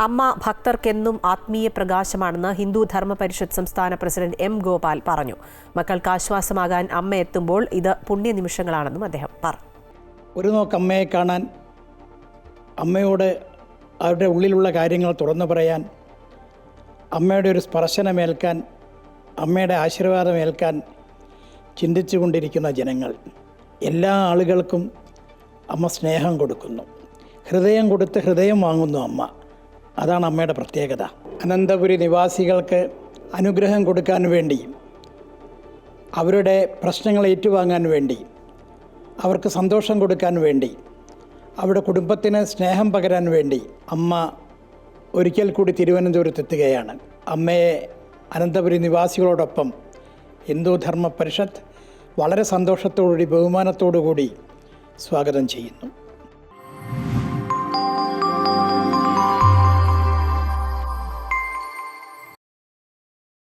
അമ്മ ഭക്തർക്കെന്നും ആത്മീയ പ്രകാശമാണെന്ന് ഹിന്ദു ധർമ്മ പരിഷത്ത് സംസ്ഥാന പ്രസിഡന്റ് എം ഗോപാൽ പറഞ്ഞു. മക്കൾക്ക് ആശ്വാസമാകാൻ അമ്മ എത്തുമ്പോൾ ഇത് പുണ്യനിമിഷങ്ങളാണെന്നും അദ്ദേഹം പറഞ്ഞു. ഒരു നോക്ക് അമ്മയെ കാണാൻ അമ്മയോട് അവരുടെ ഉള്ളിലുള്ള കാര്യങ്ങൾ തുറന്നു പറയാൻ അമ്മയുടെ ഒരു സ്പർശനമേൽക്കാൻ അമ്മയുടെ ആശീർവാദമേൽക്കാൻ ചിന്തിച്ചു കൊണ്ടിരിക്കുന്ന ജനങ്ങൾ. എല്ലാ ആളുകൾക്കും അമ്മ സ്നേഹം കൊടുക്കുന്നു. ഹൃദയം കൊടുത്ത് ഹൃദയം വാങ്ങുന്നു അമ്മ. അതാണ് അമ്മയുടെ പ്രത്യേകത. അനന്തപുരി നിവാസികൾക്ക് അനുഗ്രഹം കൊടുക്കാൻ വേണ്ടി അവരുടെ പ്രശ്നങ്ങൾ ഏറ്റുവാങ്ങാൻ വേണ്ടി അവർക്ക് സന്തോഷം കൊടുക്കാൻ വേണ്ടി അവരുടെ കുടുംബത്തിന് സ്നേഹം പകരാൻ വേണ്ടി അമ്മ ഒരിക്കൽ കൂടി തിരുവനന്തപുരത്തെത്തുകയാണ് അമ്മയെ അനന്തപുരി നിവാസികളോടൊപ്പം ഹിന്ദു ധർമ്മ പരിഷത്ത് വളരെ സന്തോഷത്തോടുകൂടി ബഹുമാനത്തോടു കൂടി സ്വാഗതം ചെയ്യുന്നു.